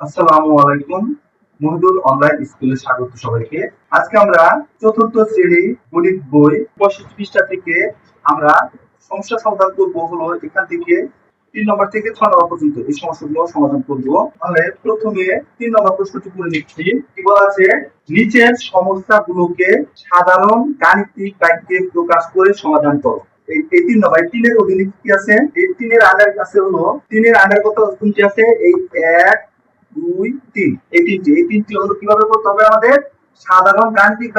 আসসালামু আলাইকুম। মহিদুল অনলাইন স্কুলে স্বাগত সবাইকে। আজকে আমরা চতুর্থ শ্রেণি গণিত বই পঁয়ষট্টি পৃষ্ঠা থেকে আমরা সমস্যা সমাধান করব হলো এখান থেকে তিন নম্বর থেকে ছয় নম্বর পর্যন্ত এই সমস্যাগুলো সমাধান করব। তাহলে প্রথমে তিন নম্বর প্রশ্নটি নিচ্ছি। কি বলা আছে? নিচের সমস্যাগুলোকে সাধারণ গাণিতিক বাক্যে প্রকাশ করে সমাধান করো। এই তিন নম্বর তিনের অধীনে কি আছে? এই তিনের আন্ডার আছে হলো, তিনের আন্ডার কত আছে। এই এক দুই তিন। এই তিনটি এই তিনটি হলো কীভাবে করতে হবে আমাদের? সাধারণ গাণিতিক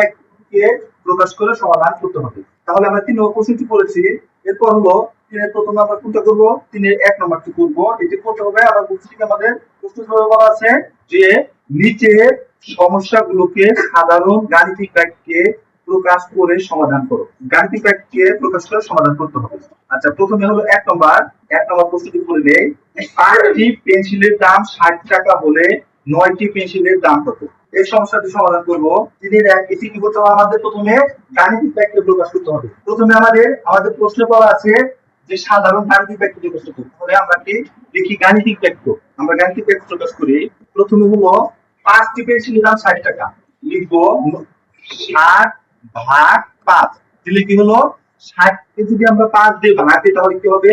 প্রকাশ করে সমাধান করতে হবে। তাহলে আমরা তিন প্রশ্নটি পড়েছি। এরপর হলো তিনের প্রথম আমরা কোনটা করব? তিনের এক নম্বরটি করব। এটি করতে হবে আবার বলছি কি আমাদের প্রশ্ন বলা আছে যে নিচের সমস্যাগুলোকে সাধারণ গাণিতিক বাক্যে প্রকাশ করে সমাধান করো। গাণিতিক বাক্যে প্রকাশ করে সমাধান করতে হবে। আচ্ছা প্রথমে হলো এক নম্বর। এক নম্বর প্রশ্নটি করে নেই। পাঁচটি পেন্সিলের দাম ষাট টাকা হলে নয়টি পেন্সিলের দাম কত? এই সমস্যাটি সমাধান করব। তিনি এটি কি করতে হবে আমাদের প্রথমে? গাণিতিক বাক্যে প্রকাশ করতে হবে। প্রথমে আমাদের আমাদের প্রশ্ন করা আছে যে সাধারণ গাণিতিক বাক্য প্রকাশ করতে তাহলে আমরা কি দেখি গাণিতিক বাক্য। আমরা গাণিতিক বাক্য প্রকাশ করি। প্রথমে হলো পাঁচটি পেন্সিলের দাম ষাট টাকা। লিখব ষাট ভাগ পাঁচ। দিলে কি হলো? ষাটকে যদি আমরা পাঁচ দিয়ে ভাগ দিই তাহলে কি হবে?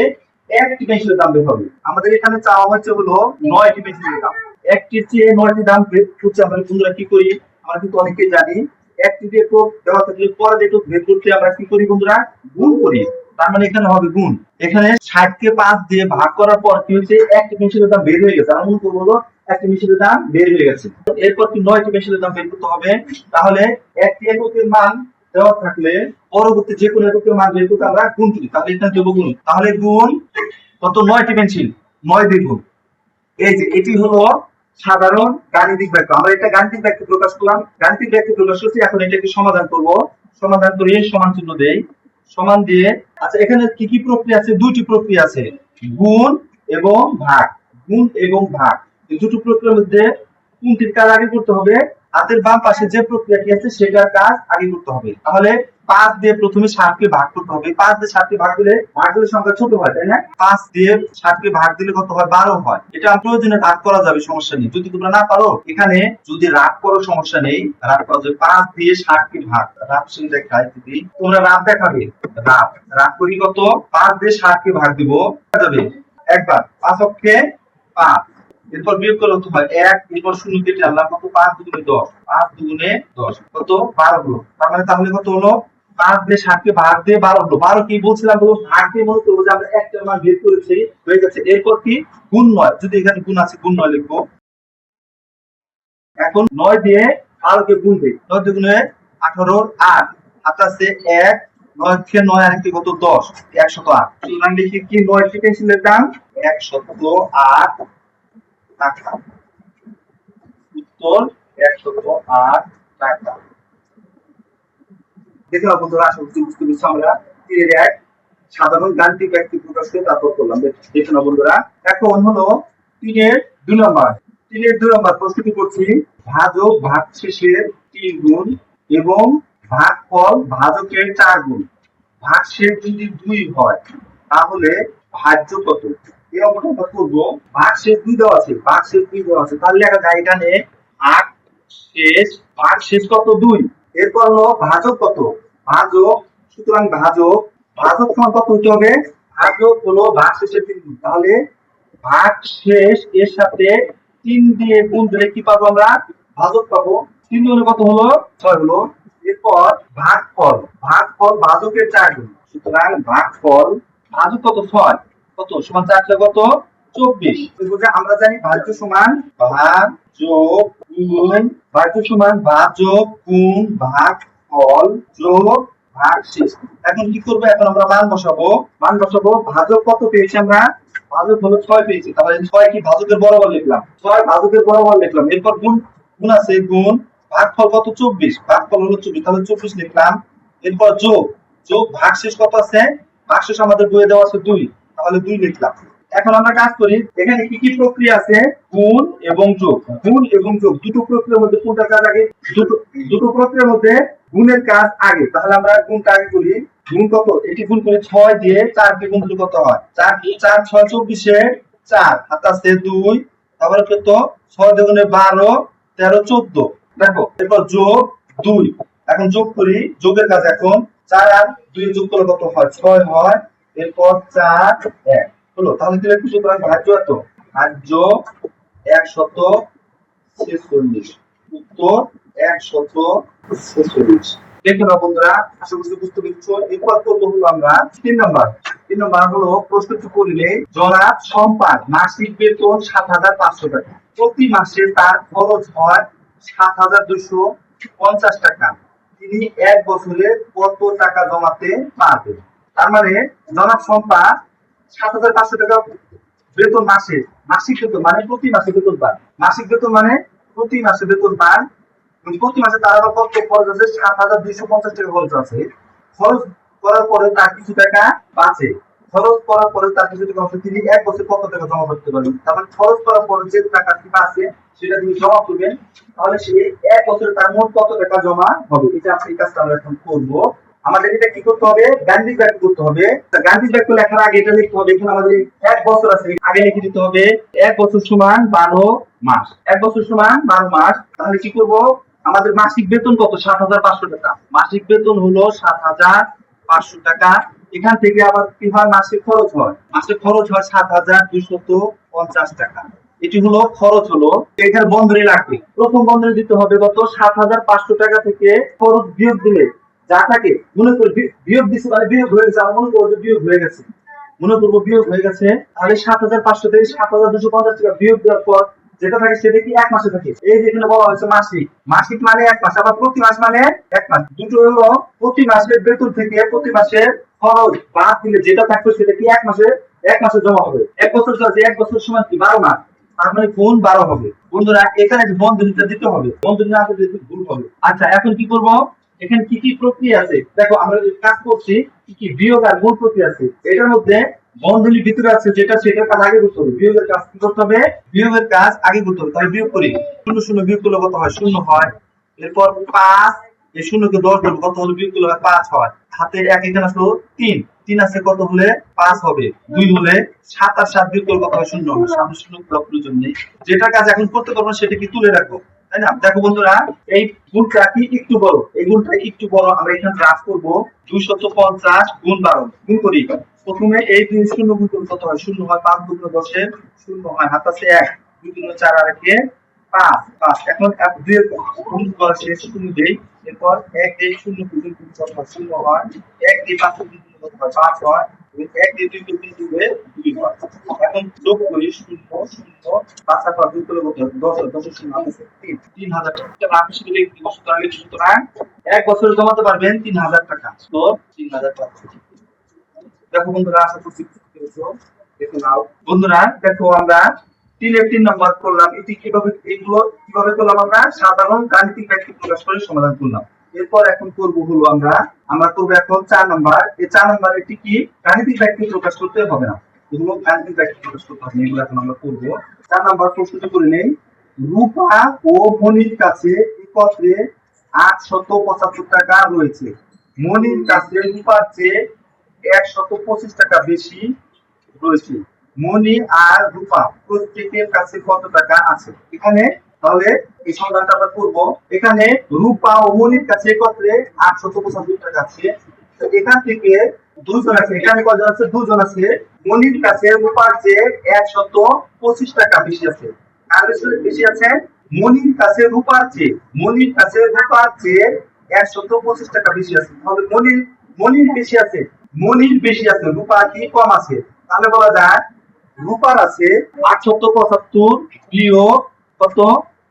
একটি পেন্সিলের দাম বের হবে। আমাদের এখানে চাওয়া হচ্ছে হলো নয়টি পেন্সিলের দাম। একটির চেয়ে নয়টি দাম বের করতে আমরা বন্ধুরা কি করি? আমরা কিন্তু অনেকেই জানি, একটি দিয়ে কোপ দেওয়া থাকলে পরে দিয়ে বের করতে আমরা কি করি বন্ধুরা? গুণ করি। তার মানে এখানে হবে গুণ। এখানে ষাট কে পাঁচ দিয়ে ভাগ করার পর কি হচ্ছে একটি পেন্সিলের দাম বের হয়ে গেছে। আমরা মনে করব একটি মেশিনের দাম বের হয়ে গেছে। এরপর কি নয়টি মেশিনের দাম বের করতে হবে? তাহলে একটি এককের মান দেওয়া থাকলে পরবর্তী যে কোনো এককের মান বের করতে আমরা গুণ করি। তাহলে দেবো গুণ। তাহলে গুণ কত? নয়টি পেন্সিল। নয় দিয়ে গুণ এই যে, এটি হলো সাধারণ গাণিতিক বাক্য। আমরা এটা গাণিতিক বাক্য প্রকাশ করলাম। গাণিতিক বাক্য প্রকাশ করছি, এখন এটাকে সমাধান করব। সমাধান করে সমান চিহ্ন দেই। সমান দিয়ে আচ্ছা এখানে কি কি প্রক্রিয়া আছে? দুইটি প্রক্রিয়া আছে। গুণ এবং ভাগ। গুণ এবং ভাগ। দুটো প্রক্রিয়ার মধ্যে কোনটির কাজ আগে করতে হবে? হাতের বাম পাশে যে প্রক্রিয়াটি আছে, সেটার কাজ আগে করতে হবে। তাহলে পাঁচ দিয়ে প্রথমে ষাটকে ভাগ করতে হবে। পাঁচ দিয়ে ষাটকে ভাগ দিলে ভাগ দিলে সংখ্যা ছোট হয়, তাই না? পাঁচ দিয়ে ষাটকে ভাগ দিলে কত হয়? বারো হয়। এটা প্রয়োজনে রাগ করা যাবে, সমস্যা নেই। যদি তোমরা না পারো, এখানে যদি রাগ করো, সমস্যা নেই। রাগ করা যাবে। পাঁচ দিয়ে ষাটকে ভাগ। রাগ শুনে দেখায় যদি তোমরা রাগ দেখাবে, রাগ। রাগ করি কত? পাঁচ দিয়ে ষাটকে ভাগ দিব। যাবে। একবার, পাঁচ অক্ষে পাঁচ। এরপর বিয়োগ করলে কত হয়? এক, এরপর শূন্য কেটে আনলাম কত? পাঁচ দুগুণে দশ। পাঁচ দুগুণে দশ। কত? বারো হলো। তার মানে তাহলে কত হলো? পাঁচ দিয়ে ষাটকে ভাগ দিয়ে বারো হলো। বারো কি বলছিলাম বলো? ভাগ দিয়ে মনে করব যে আমরা একটা মান বের করেছি, হয়ে গেছে। এরপর কি? গুণ নয়। যদি এখানে গুণ আছে, গুণ নয় লিখব। এখন নয় দিয়ে বারোকে গুণ দিই। নয় দুগুণে আঠারোর আট। হাত আছে এক, নয় থেকে নয় আর আরেকটি কত? দশ। একশত আট। সুতরাং লিখি কি নয় থেকে পেন্সিলের দাম একশত আট। টাকা। উত্তর আট টাকা। বন্ধুরা বুঝতে পেরেছ আমরা। তীরের এক সাধারণ ব্যক্তি তারপর করলাম। বন্ধুরা। এখন হলো দুই নম্বর। দুই নম্বর প্রস্তুতি করছি। ভাজক ভাগ শেষের তিন গুণ এবং ভাগ ফল ভাজকের চার গুণ। ভাগ শেষ যদি দুই হয়, তাহলে ভাজ্য কত? এই অঙ্কটা করব। ভাগ শেষ দুই দেওয়া আছে শেষ দুই দেওয়া আছে। তাহলে ভাগ শেষ শেষ কত? দুই। এরপর হলো ভাজক কত? ভাজক, সুতরাং ভাজক ভাজক সমান কত হবে? ভাজক হলো শেষের তাহলে ভাগ শেষ এর সাথে তিন দিয়ে গুণ কি পাবো আমরা? ভাজক পাবো। তিন গুণে কত হলো? ছয় হলো। এরপর ভাগ ফল ভাগ ফল ভাজকের চার গুণ। সুতরাং ভাগ ফল ভাজক কত? ছয়। কত? সমান চার কত? চব্বিশ। আমরা জানি ভাজ্য সমান ভাগ যোগ গুণ ভাজ্য সমান ভাগ যোগ গুণ ভাগ ফল যোগ ভাগ শেষ। এখন কি করব? এখন আমরা মান বসাবো। মান বসাবো ভাজক কত পেয়েছি আমরা? ভাজক হলো ছয় পেয়েছি। তাহলে ছয় কি ভাজকের বরাবর লিখলাম? ছয় ভাজকের বরাবর লিখলাম। এরপর গুণ গুণ আছে গুণ ভাগফল কত? চব্বিশ। ভাগফল হলো চব্বিশ। তাহলে চব্বিশ লিখলাম। এরপর যোগ যোগ ভাগ শেষ কত আছে? ভাগ শেষ আমাদের বইয়ে দেওয়া আছে দুই। তাহলে দুই লিখলাম। এখন আমরা কাজ করি, এখানে কি কি প্রক্রিয়া আছে? গুণ এবং যোগ। গুণ এবং যোগ, দুটো প্রক্রিয়ার মধ্যে কোনটা কাজ আগে? দুটো প্রক্রিয়ার মধ্যে গুণের কাজ আগে। তাহলে আমরা গুণটা আগে করি। গুণ কত? এটি গুণ করে ছয় দিয়ে চার কে গুণ দিলে কত হয়? চার চার, ছয়, চব্বিশে চার। আছে দুই, তারপরে কত? ছয় দুগুণে বারো, তেরো, চোদ্দ। দেখো, এরপর যোগ দুই। এখন যোগ করি, যোগের কাজ এখন চার আর দুই যোগ করলে কত হয়? ছয় হয় এরপর চার, এক। হলো, তাহলে সুতরাং ভাজ্য এত। ভাজ্য একশত ছেচল্লিশ। উত্তর একশত ছেচল্লিশ। বন্ধুরা, আশা করছি বুঝতে পেরেছ। এরপর হলো আমরা? তিন নম্বর। তিন নম্বর হলো করিলে জনাব সম্পাদ মাসিক বেতন সাত হাজার পাঁচশো টাকা। প্রতি মাসে তার খরচ হয় সাত হাজার দুশো পঞ্চাশ টাকা। তিনি এক বছরে কত টাকা জমাতে পারবেন? তার মানে জনাব সম্পাদ সাত হাজার পাঁচশো টাকা বেতন মাসে, মাসিক বেতন মানে প্রতি মাসে বেতন পান। মাসিক বেতন মানে প্রতি মাসে বেতন পান। প্রতি মাসে তার আবার কত খরচ আছে? সাত হাজার দুইশো পঞ্চাশ টাকা খরচ আছে। খরচ করার পরে তার কিছু টাকা বাঁচে। খরচ করার পরে তার কিছু টাকা বাঁচে। তিনি এক বছর কত টাকা জমা করতে পারবেন? তার মানে খরচ করার পরে যে টাকা কি বাঁচে, সেটা তিনি জমা করবেন। তাহলে সে এক বছরে তার মোট কত টাকা জমা হবে? এটা এই কাজটা আমরা এখন করব। আমাদের এটা কি করতে হবে? গান্ধী ব্যাগ করতে হবে। গান্ধী ব্যাগ লেখার আগে এটা লিখতে হবে। এখানে আমাদের এক বছর আছে। আগে লিখে দিতে হবে এক বছর সমান বারো মাস। এক বছর সমান বারো মাস। তাহলে কি করব? আমাদের মাসিক বেতন কত? সাত হাজার পাঁচশো টাকা। মাসিক বেতন হলো সাত হাজার পাঁচশো টাকা। এখান থেকে আবার কি হয়? মাসিক খরচ হয়। মাসিক খরচ হয় সাত হাজার দুইশত পঞ্চাশ টাকা। এটি হলো খরচ হলো এখানে বন্ধনী লাগবে প্রথম বন্ধনী দিতে হবে কত? সাত হাজার পাঁচশো টাকা থেকে খরচ বিয়োগ দিলে যা থাকে, মনে করি বিয়োগ দিচ্ছে মানে বিয়োগ হয়ে গেছে, আমরা মনে করব যে বিয়োগ হয়ে গেছে। মনে করব বিয়োগ হয়ে গেছে, তাহলে সাত হাজার পাঁচশো থেকে সাত হাজার দুশো পঞ্চাশ টাকা বিয়োগ দেওয়ার পর যেটা থাকে সেটা কি এক মাসে থাকে? এই যে এখানে বলা হয়েছে মাসিক। মাসিক মানে এক মাস, আবার প্রতি মাস মানে এক মাস। দুটো হলো প্রতি মাসের বেতন থেকে প্রতি মাসের খরচ। বাদ দিলে যেটা থাকবে সেটা কি এক মাসে এক মাসে জমা হবে। এক বছর চলছে এক বছর সময় কি? বারো মাস। তার মানে গুণ বারো হবে। বন্ধুরা, এখানে বন্ধনীটা দিতে হবে, বন্ধনী না দিলে ভুল হবে। আচ্ছা এখন কি করব? এখানে কি কি প্রক্রিয়া আছে? দেখো, আমরা যে কাজ করছি, কি কি বিয়োগ আর গুণ প্রক্রিয়া আছে, এটার মধ্যে বন্ধনীর ভিতরে আছে যেটা সেটার কাজ আগে করতে হবে। বিয়োগের কাজ কি করতে হবে? বিয়োগের কাজ আগে করতে হবে, তাহলে বিয়োগ করি। শূন্য শূন্য বিয়োগ করলে কত হয়? শূন্য হয়। এরপর পাঁচ, এই শূন্যকে দশ ধরবো কত হলে বিয়োগ করলে হয়? পাঁচ হয়। হাতে এক এখানে আসলো তিন। তিন আছে কত হলে? পাঁচ হবে। দুই হলে সাত আর সাত বিয়োগ করলে কত হয়? শূন্য হবে। সামনে শূন্য প্রয়োজন নেই যেটা কাজ এখন করতে পারব সেটা কি তুলে রাখব। তাই না দেখো বন্ধুরা, এই গুণটা কি একটু বড়? এই গুণটা একটু বড়, আমরা এখানে রাজ করব দুইশত পঞ্চাশ গুণ বারো। গুণ করি। প্রথমে এই দুই শূন্য গুণ করলে কত হয়? শূন্য হয় পাঁচ, দুগুণ দশের শূন্য হয়। হাত আছে এক, দুই দুগুণ চার আর একে পাঁচ পাঁচ। এখন এক, দুই গুণ করা শেষ শূন্য দেই। এরপর এক দেই শূন্য গুণ কত হয়? শূন্য হয়। এক দেই পাঁচ গুণ কত হয়? পাঁচ হয়। এক জমাতে পারবেন তিন হাজার টাকা। তো তিন হাজার টাকা। দেখো বন্ধুরা, আশা করছি বন্ধুরা, দেখো আমরা তিন নম্বর করলাম। এটি কীভাবে এগুলো কীভাবে করলাম আমরা? সাধারণ গাণিতিক ব্যাখ্যা প্রকাশ করে সমাধান করলাম। এরপর এখন করব হলো আমরা আমরা করব এখন চার নম্বর। এই চার নম্বর এটি কি? গাণিতিক ব্যাখ্যা প্রকাশ করতে হবে না। এগুলো গাণিতিক প্রকাশ করতে হবে এগুলো এখন আমরা চার নম্বর করে নেই। রূপা ও মনির কাছে একত্রে আট শত পঁচাত্তর টাকা রয়েছে। মনির কাছে রূপার চেয়ে একশত পঁচিশ টাকা বেশি রয়েছে। মনি আর রূপা প্রত্যেকের কাছে কত টাকা আছে? এখানে তাহলে এই সন্ধানটা আমরা করব। এখানে রূপা ও মনির কাছে একত্রে আটশত পঁচাত্তর টাকা আছে। তো এখান থেকে দুজন আছে, এখানে কজন আছে? দুজন আছে। মনির কাছে রূপার চেয়ে একশত পঁচিশ টাকা বেশি আছে। কার বেশি আছে মনির কাছে রূপার চেয়ে, মনির কাছে রূপার চেয়ে একশত পঁচিশ টাকা বেশি আছে। তাহলে মনির মনির বেশি আছে, মনির বেশি আছে, রূপার কি কম আছে? তাহলে বলা যায়, রূপার আছে আটশত পঁচাত্তর বিয়োগ কত?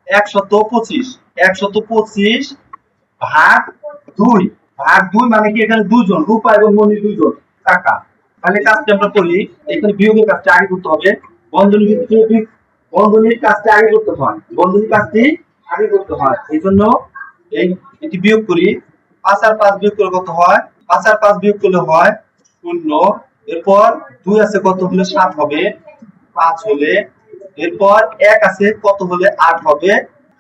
একশত পঁচিশ। একশত পঁচিশ ভাগ দুই। ভাগ দুই মানে কি? এখানে দুজন রূপা এবং মনির দুইজন টাকা তাহলে কাজটা আমরা করি, এখানে বিয়োগের কাজটা আগে করতে হবে। বন্ধনী ভিত্তিক বন্ধনীর কাজটা আগে করতে হয়। বন্ধনীর কাজটি আগে করতে হয়। এই জন্য এই এটি বিয়োগ করি। পাঁচ আর পাঁচ বিয়োগ করলে কত হয়? পাঁচ আর পাঁচ বিয়োগ করলে হয় শূন্য। এরপর দুই আছে কত হলে সাত হবে? পাঁচ হলে এরপর এক আছে, কত হলে আট হবে?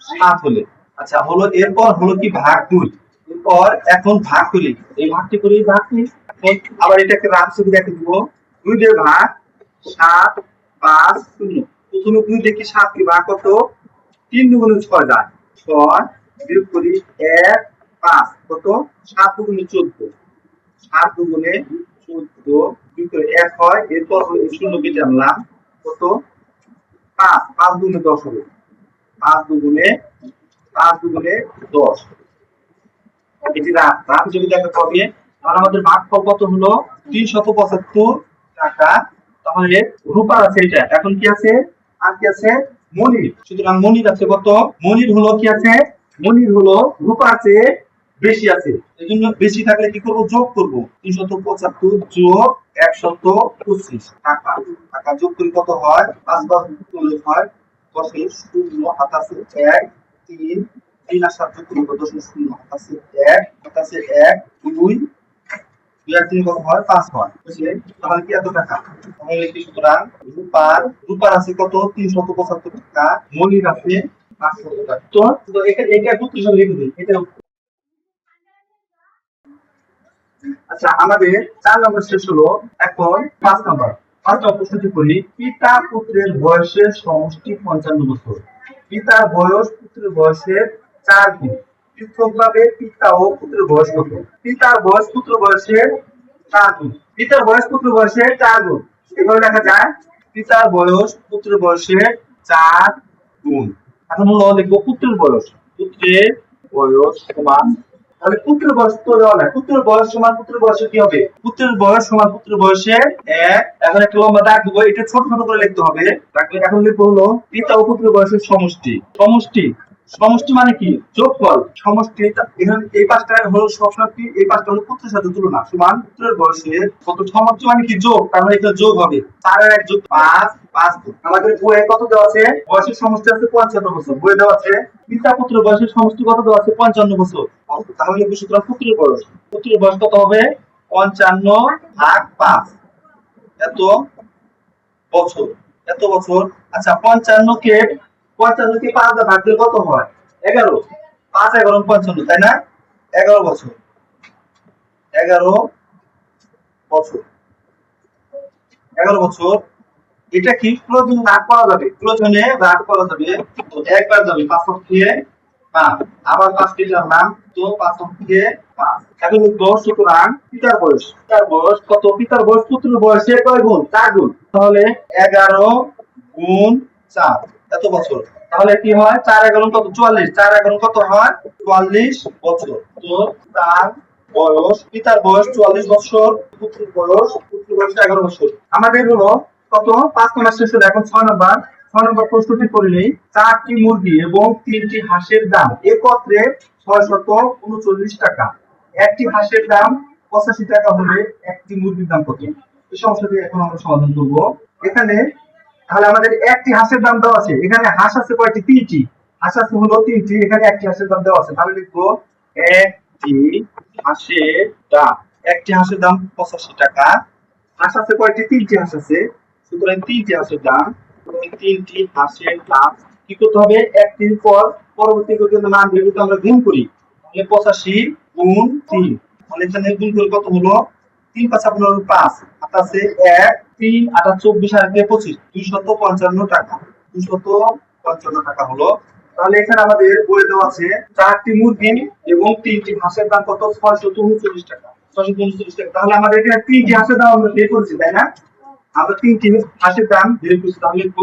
সাত হলে। আচ্ছা হলো এরপর হলো কি ভাগ দুই? এরপর এখন ভাগ করি এই ভাগটি করি ভাগটি এখন আবার এটাকে রাম ছবি দেখে দিব দুই দিয়ে ভাগ সাত পাঁচ শূন্য। প্রথমে দুই দেখি সাত কি ভাগ কত তিন দুগুণে ছয় যায়। ছয় বিয়োগ করি এক, পাঁচ। কত? সাত দুগুণে চোদ্দ। সাত দুগুণে চোদ্দ বিয়োগ করে এক হয়। এরপর হলো শূন্য কেটে আনলাম। কত? পাঁচ পাঁচ দুগুণে দশ হবে। পাঁচ দুগুণে পাঁচ দুগুণে দশ। এটি যদি আর আমাদের কত হলো? তিনশত পঁচাত্তর টাকা। তাহলে রূপার আছে এটা। এখন কি আছে? আর কি আছে? মনির। সুতরাং মনির আছে কত? মনির হলো কি আছে? মনির হলো রূপা আছে বেশি আছে। এই জন্য বেশি থাকলে কি করব? যোগ করব। তিনশত পঁচাত্তর যোগ একশত পঁচিশ টাকা। টাকা যোগ করে কত হয়? পাঁচ পাঁচ করলে হয়। দশের শূন্য আছে এক, তিন। তিন আর সাত যোগ করলে দশের শূন্য আছে এক আছে এক, দুই। দুই কত তাহলে কি এত টাকা? তাহলে সুতরাং কত? পঁচাত্তর টাকা। মনির আছে পাঁচশো টাকা। তো এটা এটা হিসাবে লিখে এটা আচ্ছা আমাদের চার নম্বর শেষ হলো এখন পাঁচ নম্বর। করি? পিতা পুত্রের বয়সের সমষ্টি পঞ্চান্ন বছর। পিতার বয়স পুত্রের বয়সের চার গুণ। পৃথকভাবে পিতা ও পুত্রের বয়স কত? পিতার বয়স পুত্র বয়সের চার গুণ। পিতার বয়স পুত্র বয়সের চার গুণ। এভাবে লেখা যায়, পিতার বয়স পুত্রের বয়সের চার গুণ। এখন হলো লিখব পুত্রের বয়স। পুত্রের বয়স সমান তাহলে পুত্র বয়স তো দেওয়া নাই। পুত্র বয়স সমান পুত্র বয়সে কি হবে? পুত্রের বয়স সমান পুত্র বয়সে এক। এখন একটা লম্বা দাগ দেবো, এটা ছোট ছোট করে লিখতে হবে। এখন লিখব হলো পিতা ও পুত্র বয়সের সমষ্টি। সমষ্টি? সমষ্টি মানে কি? যোগফল সমষ্টি এখানে এই পাঁচটা হলো সবসময় কি? এই পাঁচটা হলো পুত্রের সাথে তুলনা। সমান পুত্রের বয়সের কত? সমষ্টি মানে কি? যোগ। তার মানে এটা যোগ হবে। চার আর এক যোগ। পাঁচ পাঁচ আমাদের বইয়ে কত দেওয়া আছে? বয়সের সমষ্টি আছে পঞ্চান্ন বছর। বইয়ে দেওয়া আছে, পিতা পুত্রের বয়সের সমষ্টি কত দেওয়া আছে? পঞ্চান্ন বছর। তাহলে কি সুতরাং পুত্রের বয়স। পুত্রের বয়স কত হবে? পঞ্চান্ন ভাগ পাঁচ। এত বছর। এত বছর। আচ্ছা পঞ্চান্ন কে পঞ্চান্ন কে পাঁচ ভাগ দিলে কত হয়? এগারো। পাঁচ, এগারো, পঞ্চান্ন, তাই না? এগারো বছর। এগারো বছর। এগারো বছর। এটা কি? প্রয়োজন রাগ করা যাবে। প্রয়োজনে রাগ করা যাবে। তো একবার যাবে, পাঁচ দিয়ে পাঁচ। আবার পাঁচ দিয়ে জানলাম তো পাঁচ দিয়ে পাঁচ। এখন লিখব সুতরাং পিতার বয়স। পিতার বয়স কত? পিতার বয়স পুত্রের বয়সে কয় গুণ? চার গুণ। তাহলে এগারো গুণ চার। এত বছর। তাহলে কি হয়? চার এগারো কত? চুয়াল্লিশ। চার এগারো কত হয়? চুয়াল্লিশ বছর। তো তার বয়স পিতার বয়স চুয়াল্লিশ বছর পুত্রের বয়স পুত্রের বয়স এগারো বছর। আমাদের হলো কত? পাঁচ নম্বর শেষ হলো এখন ছয় নম্বর। ছয় নম্বর প্রশ্নটি করলেই চারটি মুরগি এবং তিনটি হাঁসের দাম একত্রে ছয় শত উনচল্লিশ টাকা। একটি হাঁসের দাম পঁচাশি টাকা হলে একটি মুরগির দাম কত? এই সমস্যাটি এখন আমরা সমাধান করব। এখানে তাহলে আমাদের একটি হাঁসের দাম দেওয়া আছে। এখানে হাঁস আছে কয়টি? তিনটি। হাঁস আছে হলো তিনটি, এখানে একটি হাঁসের দাম দেওয়া আছে। তাহলে লিখব একটি হাঁসের দাম। একটি হাঁসের দাম পঁচাশি টাকা। হাঁস আছে কয়টি? তিনটি হাঁস আছে। সুতরাং তিনটি হাঁসের দাম। তিনটি হাঁসের দাম কি করতে হবে? একটির পর পরবর্তী কিন্তু মান যদি আমরা গুণ করি, তাহলে পঁচাশি গুণ তিন। তাহলে এখানে গুণ করে কত হলো? তিন পাঁচ আপনার পাঁচ। হাত আছে এক তিন আটা চব্বিশ, আর একে পঁচিশ। দুইশত পঞ্চান্ন টাকা। দুইশত পঞ্চান্ন টাকা হলো। তাহলে এখানে আমাদের বলে দেওয়া আছে, চারটি মুরগি এবং তিনটি হাঁসের দাম কত? ছয়শত উনচল্লিশ টাকা। ছয়শত উনচল্লিশ টাকা। তাহলে আমাদের এখানে তিনটি হাঁসের দাম আমরা বের করেছি, তাই না? আমরা তিনটি হাঁসের দাম বের করছি। তাহলে লিখব,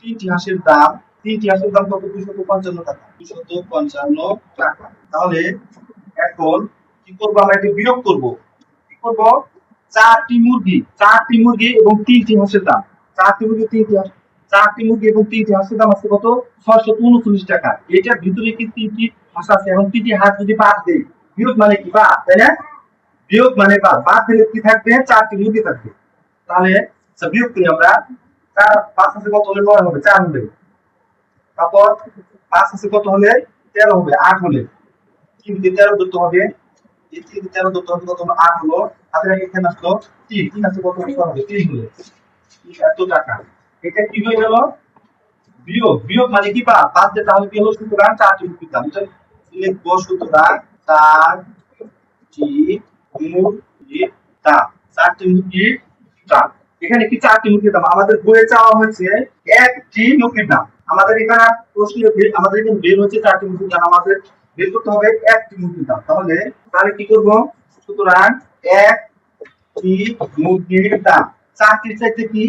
তিনটি হাঁসের দাম, তিনটি হাঁসের দাম কত? দুইশত পঞ্চান্ন টাকা। দুইশত পঞ্চান্ন টাকা। তাহলে এখন কি করব? আমরা এটি বিয়োগ করব। কি করব? চারটি মুরগি চারটি মুরগি এবং তিনটি হাঁসের দাম। চারটি মুরগি তিনটি হাঁস চারটি মুরগি এবং তিনটি হাঁসের দাম আছে কত? ছয়শত উনচল্লিশ টাকা। এটার ভিতরে কি তিনটি হাঁস আছে? এবং তিনটি হাঁস যদি বাদ দেই বিয়োগ মানে কি বাদ তাই না? বিয়োগ মানে বাদ। বাদ দিলে কি থাকবে? চারটি মুরগি থাকবে। তাহলে আচ্ছা, বিয়োগ করি আমরা। চার পাঁচ আছে কত হলে নয় হবে? চার হবে তারপর পাঁচ আছে কত হলে? তেরো হবে আট হলে। তিন তেরো ধরতে হবে। তিন তেরো ধরতে হবে কত? হলো? আট হলো হাতের আগে এখানে আসলো তিন তিন আছে কত? হবে, তিন হলে। এত টাকা। এটা কি হয়ে গেল? বিয়োগ বিয়োগ মানে কি বাদ বাদ দিয়ে তাহলে কি হলো সুতরাং চারটি মুরগির দাম। সুতরাং চারটি মুরগির দাম। দাম। এখানে কি দাম? আমাদের বইয়ে চাওয়া হয়েছে একটি মুরগির দাম। আমাদের এখানে প্রশ্ন বে- আমাদের এখানে বের হচ্ছে চারটি মুরগির দাম। আমাদের বের করতে হবে একটি মুরগির দাম। তাহলে তাহলে কি করব? সুতরাং একটি মুরগির দাম। চারটির চাইতে কি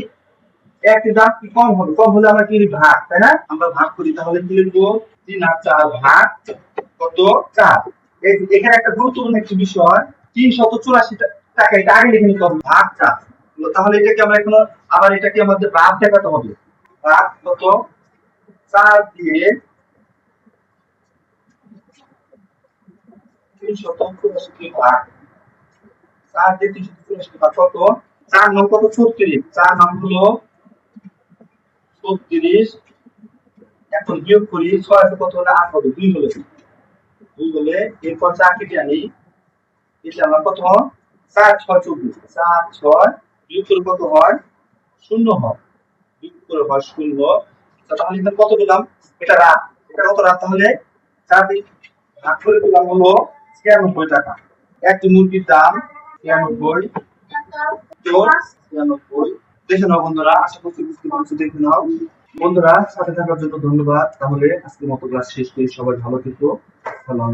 একটি দাম কি কম হবে? কম হলে আমরা কি ভাগ, তাই না? আমরা ভাগ করি, তাহলে কি লিখব? তিন আর চার ভাগ কত? চার। এখানে একটা গুরুত্বপূর্ণ একটি বিষয় তিনশত চুরাশি টাকা, এটা আগে লিখে নিতে হবে, ভাগ চার। তাহলে এটাকে আমরা এখন আবার এটাকে আমাদের ভাগ দেখাতে হবে। ভাগ কত? চার দিয়ে তিনশত চুরাশি ভাগ চার দিয়ে তিনশত চুরাশি ভাগ কত? চার নং কত? ছত্রিশ। চার নাম হলো ছত্রিশ। এখন বিয়োগ করি, ছয় কত হলে আট হবে? দুই হলে। দুই হলে এরপর চার কেটে আনি। এটা আমার কত? চার ছয় চব্বিশ। চার ছয় বিয়োগ করে কত হয়? শূন্য হয়। বিয়োগ করে হয় শূন্য। তাহলে এখানে কত পেলাম? এটা রাত। এটা কত রাত তাহলে? চার দিক ভাগ করে পেলাম হলো ছিয়ানব্বই টাকা। একটি মুরগির দাম দেখে নাও বন্ধুরা, আশা বুঝতে দেখে নাও। বন্ধুরা, সাথে থাকার জন্য ধন্যবাদ। তাহলে আজকে মতো ক্লাস শেষ করি। সবাই ভালো থেকো। আসসালামু